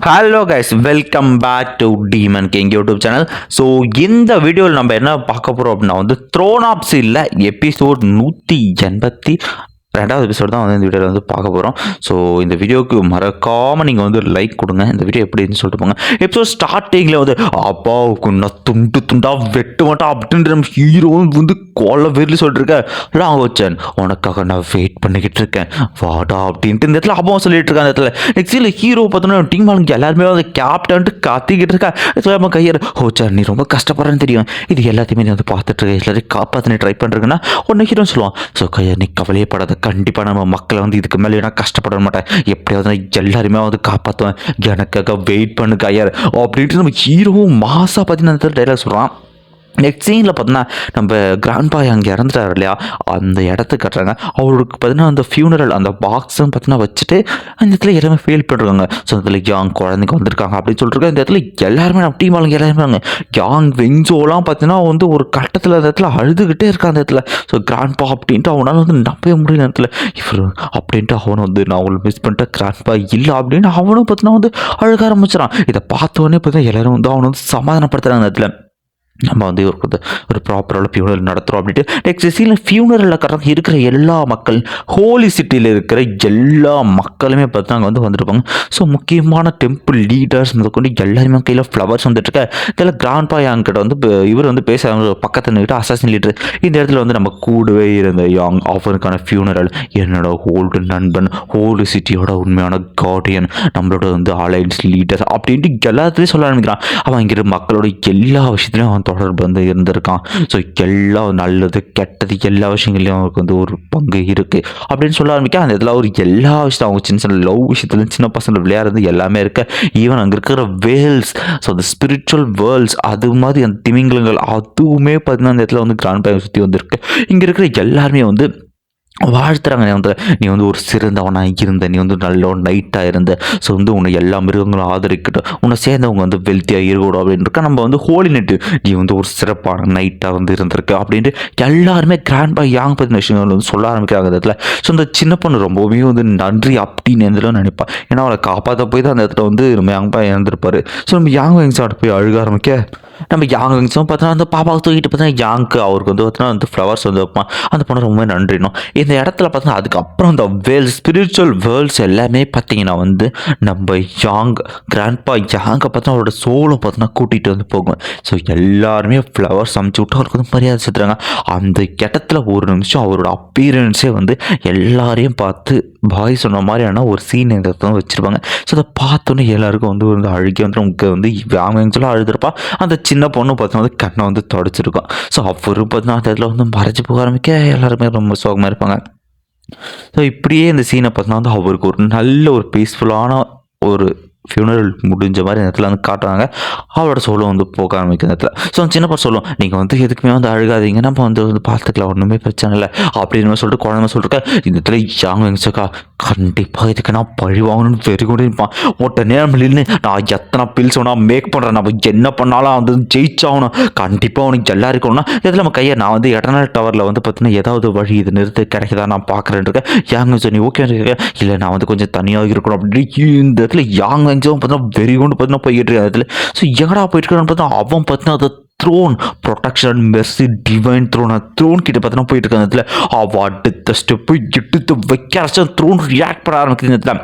Hello guys welcome back to demon king YouTube channel so இந்த வீடியோவில் நம்ம என்ன பார்க்க போகிறோம் அப்படின்னா வந்து த்ரோன் ஆப்ஸ் இல்லை எபிசோட் நூற்றி எண்பத்தி ரெண்டாவது எபிசோட் தான் வந்து இந்த வீடியோவில் வந்து பார்க்க போகிறோம் ஸோ இந்த வீடியோவுக்கு மறக்காமல் நீங்கள் வந்து லைக் கொடுங்க. இந்த வீடியோ எப்படின்னு சொல்லிட்டு போங்க. எபிசோட் ஸ்டார்டிங்கில் வந்து அப்பாவுக்கு நான் துண்டு துண்டாக வெட்டு மாட்டா அப்படின்ற நம்ம ஹீரோவும் வந்து கொல்ல வெறி சொல்லிட்டுருக்கேன் லாங் வச்சேன் உனக்காக நான் வெயிட் பண்ணிக்கிட்டு இருக்கேன். வாடா அப்படின்ட்டு இந்த இடத்துல அப்பாவும் சொல்லிட்டு இருக்கேன் அந்த இடத்துல. நெக்ஸ்ட் இல்லை ஹீரோ பார்த்தோன்னா டீம் ஆளுங்க எல்லாருமே வந்து கேப்டன்ட்டு கத்திக்கிட்டு இருக்கா. இதுல நம்ம கையர் ஹோச்சார் நீ ரொம்ப கஷ்டப்படுறேன்னு தெரியும். இது எல்லாத்தையுமே நீ வந்து பார்த்துட்டு இருக்க. எல்லாத்தையும் காப்பாற்ற நீ ட்ரை பண்ணுறீங்கன்னா உன்னை ஹீரோன்னு சொல்லுவான். ஸோ கையர் நீ கவலையப்படாத கண்டிப்பாக நம்ம மக்களை வந்து இதுக்கு மேலே நான் கஷ்டப்பட மாட்டேன். எப்படியாவது நான் எல்லாருமே வந்து காப்பாற்றுவேன் எனக்காக வெயிட் பண்ணு ஐயா அப்படின்ட்டு நம்ம ஹீரோவும் மாசாக பார்த்தீங்கன்னா அந்த டைலாக் சொல்கிறான் நெக்ஸ்ட் சீனில் பார்த்தோன்னா நம்ம கிராண்ட் பாய் அங்கே இறந்துட்டார் இல்லையா? அந்த இடத்த கட்டுறாங்க. அவருக்கு பார்த்தீங்கன்னா அந்த ஃபியூனரல் அந்த பாக்ஸும் பார்த்தீங்கன்னா வச்சுட்டு அந்த இடத்துல எல்லாமே ஃபீல் பண்ணுறாங்க ஸோ அதில் யாங் குழந்தைங்க வந்திருக்காங்க அப்படின்னு சொல்லிட்டு இந்த இடத்துல எல்லாருமே நம்ம டீம் ஆளுங்க எல்லாருமே யாங் வெஞ்சோலாம் பார்த்தீங்கன்னா வந்து ஒரு கட்டத்தில் அந்த இடத்துல அழுதுகிட்டே இருக்கா அந்த இடத்துல. ஸோ கிராண்ட் பா அப்படின்ட்டு அவனால் வந்து நம்பவே முடியல இடத்துல. இவர் அப்படின்ட்டு அவனை வந்து நான் அவங்களை மிஸ் பண்ணிட்டேன் கிராண்ட் பா இல்லை அப்படின்னு அவனும் பார்த்தீங்கன்னா வந்து அழுக ஆரம்பிச்சிடான் இதை பார்த்தோன்னே பார்த்தீங்கன்னா எல்லாரும் வந்து அவனை வந்து சமாதானப்படுத்துறாங்க அந்த இடத்துல. நம்ம வந்து ஒரு ஒரு- ப்ராப்பரான ஃபியூனரல் நடத்துகிறோம் அப்படின்ட்டு நெக்ஸ்ட் சீனில் ஃபியூனரில் கரெக்டாக இருக்கிற எல்லா மக்கள் ஹோலி சிட்டியில் இருக்கிற எல்லா மக்களுமே பார்த்து அங்கே வந்து வந்துருப்பாங்க. ஸோ முக்கியமான டெம்பிள் லீடர்ஸ் முதற்கொண்டு எல்லாருமே கையில் ஃப்ளவர்ஸ் வந்துட்டு இருக்க இதில் கிராண்ட் பாய் அங்கிட்ட வந்து இவர் வந்து பேச பக்கத்தில் நின்றுட்டு அசாசின் லீடர் இந்த இடத்துல வந்து நம்ம கூடவே இருந்த யாங் அவருக்கான ஃபியூனரல் என்னோட ஓல்டு நண்பன் ஹோலி சிட்டியோட உண்மையான கார்டியன் நம்மளோட வந்து அலையன்ஸ் லீடர் அப்படின்ட்டு எல்லாத்துலேயும் சொல்ல ஆரம்பிக்கிறான். அவன் இங்கிற மக்களோட எல்லா விஷயத்துலையும் அவன் தொடர்பு வந்து இருந்திருக்கான். ஸோ எல்லா நல்லது கெட்டது எல்லா விஷயங்களையும் அவருக்கு வந்து ஒரு பங்கு இருக்குது அப்படின்னு சொல்ல ஆரம்பிக்க அந்த இதில் ஒரு எல்லா விஷயத்தையும் அவங்க சின்ன சின்ன லவ் விஷயத்துல சின்ன பசங்க விளையாடுறது எல்லாமே இருக்க. ஈவன் அங்கே இருக்கிற வேல்ஸ் ஸோ அந்த ஸ்பிரிச்சுவல் வேர்ல்ட்ஸ் அது மாதிரி அந்த திமிங்கலங்கள் அதுவுமே பார்த்தீங்கன்னா அந்த இடத்துல வந்து கிராண்ட் பேங்க் சுற்றி வந்திருக்கு. இங்கே இருக்கிற எல்லாருமே வந்து வாழ்த்துறாங்க. நீ வந்து நீ வந்து ஒரு சிறந்தவனாக இருந்த நீ வந்து நல்ல நைட்டாக இருந்த. ஸோ வந்து உன்னை எல்லா மிருகங்களும் ஆதரிக்கட்டும். உன்னை சேர்ந்தவங்க வந்து வெல்த்தியாக இருக்கணும் அப்படின்னு இருக்கா? நம்ம வந்து ஹோலி நைட்டு நீ வந்து ஒரு சிறப்பான நைட்டாக வந்து இருந்திருக்க அப்படின்ட்டு எல்லாருமே கிராண்ட் பாய் யாங் பற்றின விஷயங்கள் வந்து சொல்ல ஆரம்பிக்கிறாங்க அந்த இடத்துல. ஸோ அந்த சின்ன பொண்ணு ரொம்பவுமே வந்து நன்றி அப்படின்னு எந்தளவு நினைப்பான் ஏன்னா அவளை காப்பாற்ற போய் தான் அந்த இடத்துல வந்து நம்ம யாங் பாய் இறந்துருப்பாரு. ஸோ நம்ம யாங் வெங்ஸாட்ட போய் அழுக ஆரம்பிக்க? நம்ம யாங் வெங்ஸும் பார்த்தோன்னா அந்த பாப்பாவை தூக்கிட்டு பார்த்தா யாங்க்கு அவருக்கு வந்து பார்த்தோன்னா வந்து ஃப்ளவர்ஸ் வந்து வைப்பான். அந்த பொண்ணு ரொம்ப நன்றினும் இந்த இடத்துல பார்த்தோன்னா அதுக்கப்புறம் அந்த வேல் ஸ்பிரிச்சுவல் வேர்ல்ட்ஸ் எல்லாமே பார்த்தீங்கன்னா வந்து நம்ம யாங் கிராண்ட்பா யாங்கை பார்த்தா அவரோட சோலை பார்த்தோன்னா கூட்டிகிட்டு வந்து போகும். ஸோ எல்லாருமே ஃப்ளவர்ஸ் அமுச்சு விட்டு அவருக்கு வந்து மரியாதை செலுத்துறாங்க. அந்த இடத்துல ஒரு நிமிஷம் அவரோட அப்பீரன்ஸே வந்து எல்லாரையும் பார்த்து பாய் சொன்ன மாதிரியான ஒரு சீன் இந்த இடத்துல வச்சுருப்பாங்க. ஸோ அதை பார்த்தோன்னே எல்லாருக்கும் வந்து வந்து அழுகி வந்து நமக்கு வந்து யாங் சொல்ல அழுதுருப்பா. அந்த சின்ன பொண்ணு பார்த்தோன்னா வந்து கண்ணை வந்து தொடச்சிருக்கோம். ஸோ அவரும் பார்த்தீங்கன்னா அந்த இடத்துல வந்து மறைஞ்சு போக ஆரம்பிக்க எல்லாருமே ரொம்ப சோகமாக இருப்பாங்க. ஸோ இப்படியே இந்த சீனை பார்த்தீங்கன்னா வந்து அவருக்கு ஒரு நல்ல ஒரு பீஸ்ஃபுல்லான ஒரு ஃபியூனரல் முடிஞ்ச மாதிரி இந்த இடத்துல வந்து காட்டுறாங்க. அவரோட சோலும் வந்து போக ஆரம்பிக்கும் இடத்துல ஸோ சின்ன சொல்லுவோம். சொல்லும் நீங்கள் வந்து எதுக்குமே வந்து அழுகாதீங்க. நம்ம வந்து வந்து பார்த்துக்கலாம் ஒன்றுமே பிரச்சனை இல்லை. அப்படின்னு சொல்லிட்டு குழந்தை சொல்லிருக்கா இந்த இடத்துல யாங் எங்கச்சக்கா கண்டிப்பாக இதுக்கு நான் பழி வாங்கணும்னு வெறி கூட இருப்பான் உடனே நம்ம நின்று நான் எத்தனை பில்ஸ் வேணா மேக் பண்ணுறேன் நம்ம என்ன பண்ணாலும் வந்து ஜெயிச்சாகணும். கண்டிப்பாக அவனுக்கு எல்லாம் இருக்கணும்னா இதில் நம்ம கையை நான் வந்து இடநாள் டவரில் வந்து பார்த்தீங்கன்னா ஏதாவது வழி இது நிறுத்து கிடைக்குதா நான் பார்க்குறேன் இருக்கேன். யாங் வெங்சோ ஓகே இருக்கேன். இல்லை நான் வந்து கொஞ்சம் தனியாக இருக்கணும். அப்படின்னு இந்த இடத்துல யாங் வெங்சோ பார்த்தீங்கன்னா வெறி கொண்டு பார்த்தீங்கன்னா போய்கிட்டு இருக்க. இடத்துல ஸோ எங்கடா போயிட்டு இருக்கான்னு பார்த்தா அவன் பார்த்தீங்கன்னா அதை throne protection mercy divine throne throne கிட்ட பார்த்தீங்கன்னா போயிட்டு இருக்க இடத்துல அவ அடுத்த ஸ்டெப்பு எடுத்து வைக்க த்ரோன் ரியாக்ட் பண்ண ஆரம்பிக்குது இடத்துல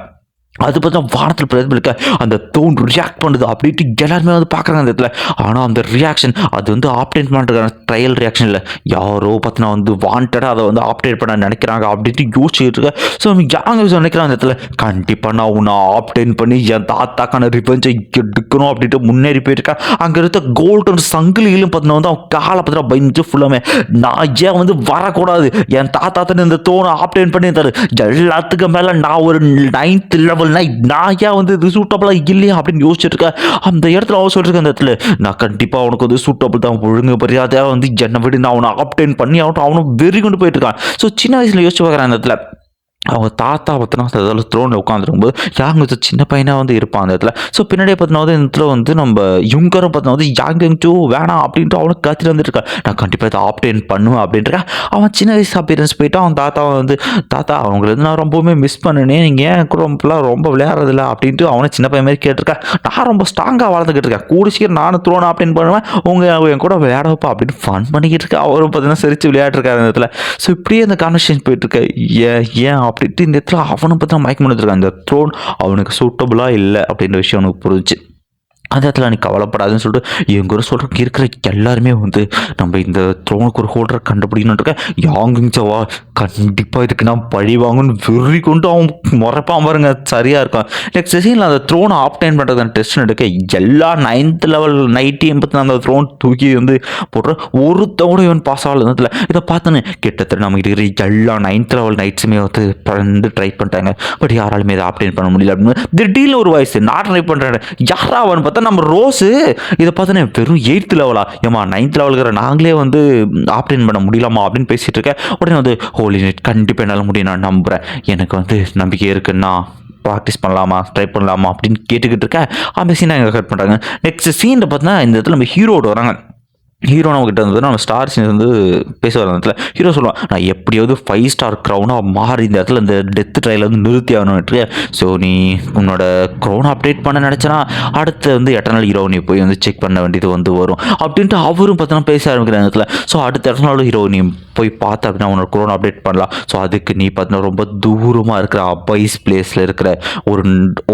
அது பார்த்தா வானத்தில் பிரதிபலிக்க அந்த தோன் ரியாக்ட் பண்ணுது. அப்படின்ட்டு எல்லாருமே வந்து பார்க்குறாங்க அந்த இடத்துல. ஆனால் அந்த ரியாக்ஷன் அது வந்து ஆப்டேட் பண்ணுறதுக்கான ட்ரையல் ரியாக்ஷன் இல்லை. யாரோ பார்த்தினா வந்து வாண்டடாக அதை வந்து ஆப்டேட் பண்ண நினைக்கிறாங்க அப்படின்ட்டு யோசிச்சுட்டு இருக்க. ஸோ யாங்க நினைக்கிறாங்க அந்த இடத்துல? கண்டிப்பாக நான் உன்னை ஆப்டேட் பண்ணி என் தாத்தாக்கான ரிவெஞ்சை எடுக்கணும் அப்படின்ட்டு முன்னேறி போயிருக்கேன் அங்கே இருக்க கோல்டன் சங்கிலியிலும் பார்த்தினா வந்து அவன் காலை பார்த்தீங்கன்னா பயந்து ஃபுல்லாமே நான் ஏன் வந்து வரக்கூடாது? என் தாத்தா தான் இந்த தோனை ஆப்டேட் பண்ணி தரு எல்லாத்துக்கும் மேலே நான் ஒரு நைன்த் லெவல் நைட் நான் ஏன் வந்து இது சூட்டபிளாக இல்லையா? அப்படின்னு யோசிச்சுட்டு இருக்கேன் அந்த இடத்துல அவன் சொல்லியிருக்கேன் அந்த இடத்துல நான் கண்டிப்பாக அவனுக்கு வந்து சூட்டபிள் தான் ஒழுங்கு மரியாதையாக வந்து என்னை விட நான் அவனை ஆப்டேன் பண்ணி அவனும் அவனும் வெறி கொண்டு போயிட்டு இருக்கான். ஸோ சின்ன வயசில் யோசிச்சு பார்க்குறேன் அந்த இடத்துல. அவங்க தாத்தா பார்த்தோன்னா அதில் த்ரோனில் உட்காந்துருக்கும்போது யாங் வந்து சின்ன பையனாக வந்து இருப்பான் அந்த இடத்துல? ஸோ பின்னாடியே பார்த்தோன்னா வந்து இந்த இடத்துல வந்து நம்ம யுங்கரும் பார்த்தோன்னா வந்து யாங் டூ வேணாம் அப்படின்ட்டு அவனுக்கு கத்திட்டு வந்துட்டு நான் கண்டிப்பாக இதை ஆப்டேன் பண்ணுவேன் அப்படின்ட்டு அவன் சின்ன வயசு அப்பியரன்ஸ் போயிட்டு அவன் தாத்தா வந்து தாத்தா அவங்கள வந்து நான் ரொம்பவுமே மிஸ் பண்ணினேன். நீங்கள் ஏன் கூட ரொம்பலாம் ரொம்ப விளையாடுறதில்ல? அப்படின்ட்டு அவனை சின்ன பையன் மாதிரி கேட்டிருக்கேன் நான் ரொம்ப ஸ்ட்ராங்காக வளர்ந்துக்கிட்டு இருக்கேன். கூடி சீக்கிரம் நானும் த்ரோன் ஆப்டேன் பண்ணுவேன். உங்கள் என் கூட விளையாட வைப்பா அப்படின்னு ஃபன் பண்ணிக்கிட்டு இருக்கேன் அவரும் பார்த்தீங்கன்னா சிரித்து விளையாட்டுருக்காரு அந்த இடத்துல. ஸோ இப்படியே அந்த கான்வர்சேஷன் போயிட்டுருக்கேன் ஏன் ஏன் அப்படின்ட்டு இந்த இடத்துல அவனை பற்றி மயக்கம் பண்ணிட்டுருக்கான் இந்த த்ரோன் அவனுக்கு சூட்டபுளாக இல்லை அப்படின்ற விஷயம் அவனுக்கு புரிஞ்சுச்சு. அந்த இடத்துல நீ கவலைப்படாதுன்னு சொல்லிட்டு எங்கள் ஒரு சொல்கிறக்கு இருக்கிற எல்லாருமே வந்து நம்ம இந்த த்ரோனுக்கு ஒரு ஹோல்டரை கண்டுபிடிக்கணும்னு இருக்கேன் யாங்கிங் கண்டிப்பாக இதுக்கு நான் பழி வாங்கன்னு வெறி கொண்டு அவன் முறைப்பான் பாருங்க. சரியாக இருக்கும் நெக்ஸ்ட் சீனில் அந்த த்ரோனை ஆப்டைன் பண்ணுறது டெஸ்ட் எடுக்க எல்லா நைன்த் லெவல் நைன்டி எண்பத்தி அந்த த்ரோன் தூக்கி வந்து போடுற ஒருத்தோட இவன் பாஸ் ஆகலதுல இதை பார்த்தோன்னு கிட்டத்தட்ட நம்ம இருக்கிற எல்லா நைன்த் லெவல் நைட்ஸுமே வந்து வந்து ட்ரை பண்ணிட்டாங்க. பட் யாராலுமே இதை ஆப்டைன் பண்ண முடியல அப்படின்னு. திடீர்னு ஒரு வயசு நான் ட்ரை பண்ணுறேன் யாரா அவன் பார்த்தா நம்ம ரோஸு இதை பார்த்தோன்னே வெறும் எயித்து லெவலா ஏமா நைன்த் லெவலுக்கிற நாங்களே வந்து ஆப்டைன் பண்ண முடியலாமா அப்படின்னு பேசிகிட்டு இருக்கேன். உடனே வந்து ஹோலி நைட் கண்டிப்பாக என்னால் முடியும் நான் நம்புகிறேன் எனக்கு வந்து நம்பிக்கை இருக்குன்னா ப்ராக்டிஸ் பண்ணலாமா? ட்ரை பண்ணலாமா? அப்படின்னு கேட்டுக்கிட்டு இருக்கேன். அந்த சீனை எங்கே கட் பண்ணுறாங்க நெக்ஸ்ட் சீனில் பார்த்தீங்கன்னா இந்த இடத்துல நம்ம ஹீரோட வராங்க. ஹீரோ நம்ம கிட்ட வந்து நம்ம ஸ்டார் சீன் வந்து பேச அந்த இடத்துல. ஹீரோ சொல்லுவான் நான் எப்படியாவது ஃபைவ் ஸ்டார் க்ரௌனாக மாறி இந்த இடத்துல இந்த டெத் ட்ரையில் வந்து நிறுத்தி ஆகணும்ட்டு ஸோ நீ உன்னோட க்ரௌனை அப்டேட் பண்ண நினச்சனா அடுத்து வந்து எட்டர்னல் ஹீரோ நீ போய் வந்து செக் பண்ண வேண்டியது வந்து வரும். அப்படின்ட்டு அவரும் பார்த்தோன்னா பேச ஆரம்பிக்கிற இடத்துல. ஸோ அடுத்த எட்டர்னல் ஹீரோ நீ போய் பார்த்த அப்படின்னா உன்னோட க்ரோன் அப்டேட் பண்ணலாம். ஸோ அதுக்கு நீ பார்த்தீங்கன்னா ரொம்ப தூரமாக இருக்கிற அபைஸ் பிளேஸில் இருக்கிற ஒரு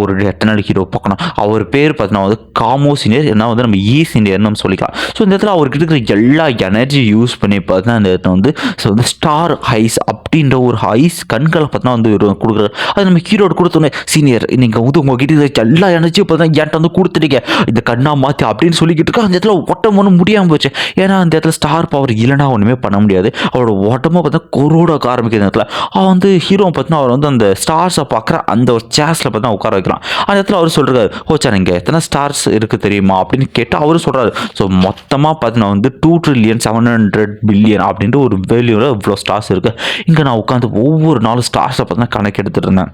ஒரு எட்டர்னல் ஹீரோ பார்க்கணும் அவர் பேர் பார்த்தீங்கன்னா வந்து காமோ சீனியர் என்ன வந்து நம்ம ஈ சீனியர்னு நம்ம சொல்லிக்கலாம். ஸோ இந்த இடத்துல அவர்கிட்ட இருக்கிற எல்லா எனர்ஜி யூஸ் பண்ணி பார்த்தா அந்த இடத்துல வந்து ஸோ வந்து ஸ்டார் ஹைஸ் அப்படின்ற ஒரு ஹைஸ் கண்களை பார்த்தா வந்து இவரு கொடுக்குறாரு. அது நம்ம ஹீரோட கொடுத்தோன்னே சீனியர் நீங்கள் வந்து உங்ககிட்ட இருக்கிற எல்லா எனர்ஜியும் பார்த்தா என்கிட்ட வந்து கொடுத்துட்டீங்க. இந்த கண்ணா மாற்றி அப்படின்னு சொல்லிக்கிட்டு இருக்கா. அந்த இடத்துல ஒட்டம் ஒன்றும் முடியாமல் போச்சு. ஏன்னா அந்த இடத்துல ஸ்டார் பவர் இல்லைன்னா ஒன்றுமே பண்ண முடியாது. அவரோட உடம்ப பார்த்தா கொரோடாக்க ஆரம்பிக்கிற இடத்துல. அவன் வந்து ஹீரோ பார்த்தீங்கன்னா அவர் வந்து அந்த ஸ்டார்ஸை பார்க்குற அந்த ஒரு சேஸில் பார்த்தா உட்கார வைக்கிறான். அந்த இடத்துல அவர் சொல்கிறாரு ஓச்சார் இங்கே எத்தனை ஸ்டார்ஸ் இருக்குது தெரியுமா? அப்படின்னு கேட்டு அவரும் சொல்கிறாரு ஸோ மொத்தமாக பார்த்தீங்கன்னா வந்து two trillion seven hundred billion அப்படின்ற ஒரு வேல்யூவில் இவ்வளோ ஸ்டார்ஸ் இருக்குது இங்கே நான் உட்காந்து ஒவ்வொரு நாளும் ஸ்டார்ஸை பார்த்தீங்கன்னா கணக்கு எடுத்துகிட்டு இருந்தேன்.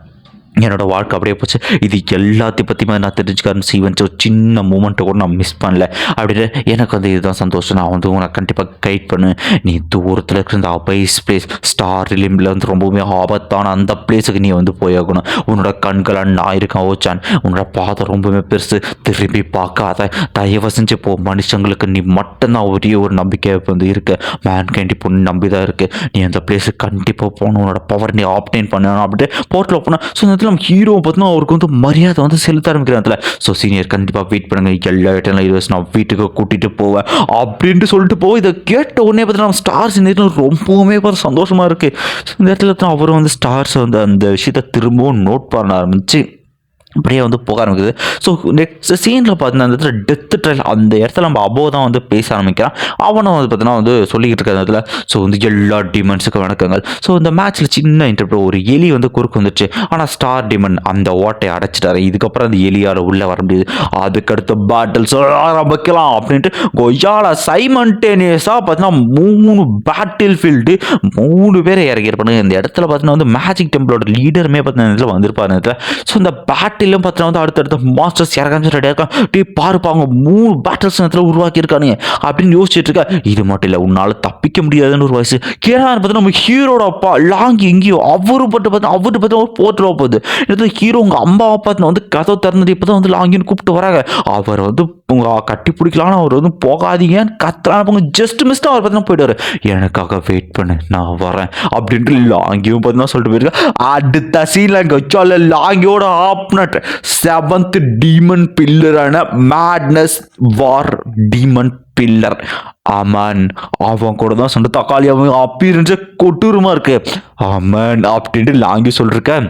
என்னோடய வாழ்க்கை அப்படியே போச்சு. இது எல்லாத்தையும் பற்றியுமே நான் தெரிஞ்சுக்க ஆரம்பிச்சு ஒரு சின்ன மூமெண்ட்டை கூட நான் மிஸ் பண்ணல. அப்படின்னு எனக்கு வந்து இதுதான் சந்தோஷம். நான் வந்து உனக்கு கண்டிப்பாக கைட் பண்ணு. நீ தூரத்தில் இருக்கிற இந்த அபைஸ் பிளேஸ் ஸ்டார் லிம்பில் வந்து ரொம்பவுமே ஆபத்தான அந்த பிளேஸுக்கு நீ வந்து போயாகணும். உன்னோட கண்கள் நான் இருக்கேன் ஓச்சான் உன்னோட பாதை ரொம்பவுமே பெருசு. திரும்பி பார்க்காத. தயவு செஞ்சு போ. மனுஷங்களுக்கு நீ மட்டும்தான் ஒரே ஒரு நம்பிக்கை வந்து இருக்கு. மேன் கேண்டி பொண்ணு நம்பி தான் இருக்குது நீ அந்த பிளேஸுக்கு கண்டிப்பாக போகணும். உன்னோட பவர் நீ ஆப்டைன் பண்ணணும். அப்படின்ட்டு போர்ட்டில் போனால் ஸோ இந்த நம்ம ஹீரோ பார்த்தோன்னா அவருக்கு வந்து மரியாதை வந்து செலுத்த ஆரம்பிக்கிற இடத்துல ஸோ சீனியர் கண்டிப்பாக வெயிட் பண்ணுங்க. எல்லா இடத்துல இருபது நான் வீட்டுக்கு கூட்டிகிட்டு போவேன் அப்படின்ட்டு சொல்லிட்டு போவோம் இதை கேட்ட உடனே பார்த்தீங்கன்னா நம்ம ஸ்டார் சீனியர் ரொம்பவுமே பார்த்து சந்தோஷமாக இருக்குது இந்த இடத்துல தான் அவரும் வந்து ஸ்டார்ஸ் வந்து அந்த விஷயத்தை திரும்பவும் நோட் பண்ண ஆரம்பிச்சு. அப்படியே வந்து போக ஆரம்பிக்குது. ஸோ நெக்ஸ்ட் சீனில் பார்த்தீங்கன்னா அந்த இடத்துல டெத் ட்ரையல் அந்த இடத்துல நம்ம அபோ தான் வந்து பேச ஆரம்பிக்கிறான். அவனும் வந்து பார்த்தீங்கன்னா வந்து சொல்லிக்கிட்டு இருக்க இடத்துல ஸோ வந்து எல்லா டிமன்ஸுக்கும் வணக்கங்கள். ஸோ இந்த மேட்ச்சில் சின்ன இன்டர்பிரோ ஒரு எலி வந்து குறுக்கு வந்துச்சு ஆனால் ஸ்டார் டிமன் அந்த ஓட்டையை அடைச்சிட்டாரு. இதுக்கப்புறம் அந்த எலியால் உள்ளே வர முடியுது. அதுக்கடுத்த பேட்டில் ஆரம்பிக்கலாம் அப்படின்ட்டு கொய்யால சைமன்டேனியஸாக பார்த்தீங்கன்னா மூணு பேட்டில் ஃபீல்டு மூணு பேரை இறங்கியிருப்பாங்க இந்த இடத்துல பார்த்தீங்கன்னா வந்து மேஜிக் டெம்பிளோட லீடருமே பார்த்தீங்கன்னா இந்த இடத்துல வந்திருப்பாரு இந்த இடத்துல. ஸோ இந்த பேட்டிலும் பார்த்தீங்கன்னா வந்து அடுத்தடுத்த மாஸ்டர்ஸ் இறங்க ரெடியாக இருக்கான் டீ பாருப்பாங்க மூணு பேட்டல்ஸ் நேரத்தில் உருவாக்கி இருக்கானுங்க அப்படின்னு யோசிச்சுட்டு இருக்கா. இது மட்டும் இல்லை உன்னால் தப்பிக்க முடியாதுன்னு ஒரு வயசு. கேரளா பார்த்தீங்கன்னா நம்ம ஹீரோட அப்பா லாங்கி எங்கேயோ அவரு பட்டு பார்த்தா அவர்கிட்ட பார்த்தா ஒரு போட்டுருவா போகுது. இடத்துல ஹீரோ உங்கள் அம்மாவை பார்த்து வந்து கதை திறந்தது இப்போ தான் வந்து லாங்கின்னு கூப்பிட்டு வராங்க. அவர் வந்து உங்கள் கட்டி பிடிக்கலான்னு அவர் வந்து போகாதீங்கன்னு கத்துறான. போங்க ஜஸ்ட் மிஸ்டாக அவர் பார்த்தீங்கன்னா போயிடுவார். எனக்காக வெயிட் பண்ணு நான் வரேன். அப்படின்ட்டு லாங்கியும் பார்த்தீங்கன்னா சொல்லிட்டு போயிருக்கேன் அடுத்த சீனில் வச்சால லாங்கியோட ஆப்னட் seventh demon பில்லரான madness war demon pillar Amon அவன் கூட தான் சொன்ன தக்காளி அவன் அப்பீரன்ஸே கொட்டூரமாக இருக்கு. அமன் அப்படின்ட்டு லாங்கி சொல்லிருக்கேன்.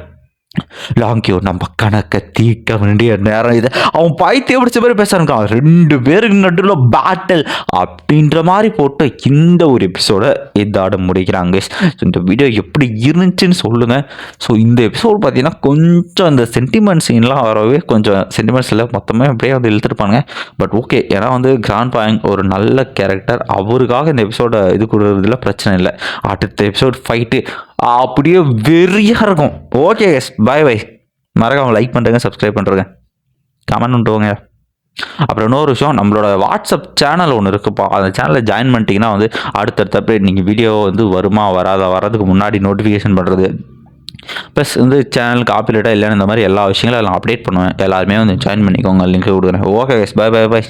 லாங்கியோ நம்ம கணக்கை தீர்க்க வேண்டிய நேரம் இது. அவன் பைத்தியம் பிடிச்ச மாதிரி பேசுறான் ரெண்டு பேருக்கு நடுவில் பேட்டில் அப்படின்ற மாதிரி போட்டு இந்த ஒரு எபிசோடை இதோட முடிக்கிறாங்க ஸோ இந்த வீடியோ எப்படி இருந்துச்சுன்னு சொல்லுங்கள் ஸோ இந்த எபிசோடு பார்த்தீங்கன்னா கொஞ்சம் அந்த சென்டிமெண்ட் சீன்லாம் வரவே கொஞ்சம் சென்டிமெண்ட்ஸ் இல்லை மொத்தமே அப்படியே வந்து இழுத்துருப்பாங்க பட் ஓகே ஏன்னா வந்து கிராண்ட் பாயிங் ஒரு நல்ல கேரக்டர் அவருக்காக இந்த எபிசோட இது கொடுக்குறதுல பிரச்சனை இல்லை. அடுத்த எபிசோட் ஃபைட்டு அப்படியே வெறியாக இருக்கும். ஓகே எஸ் பாய் பாய் மறக்காம லைக் பண்ணுறேங்க சப்ஸ்கிரைப் பண்ணுறேங்க கமெண்ட் பண்ணிட்டுவோங்க அப்புறம் இன்னொரு விஷயம் நம்மளோட வாட்ஸ்அப் சேனல் ஒன்று இருக்குப்பா. அந்த சேனலை ஜாயின் பண்ணிட்டீங்கன்னா வந்து அடுத்தடுத்த அப்படியே நீங்கள் வீடியோ வந்து வருமா வராத வர்றதுக்கு முன்னாடி நோட்டிஃபிகேஷன் பண்ணுறது ப்ளஸ் வந்து சேனல் காப்பிரைட்டாக இல்லைன்னு இந்த மாதிரி எல்லா விஷயங்களும் எல்லாம் அப்டேட் பண்ணுவேன். எல்லாருமே வந்து ஜாயின் பண்ணிக்கோங்க லிங்க் கொடுக்குறேன். Okay bye by by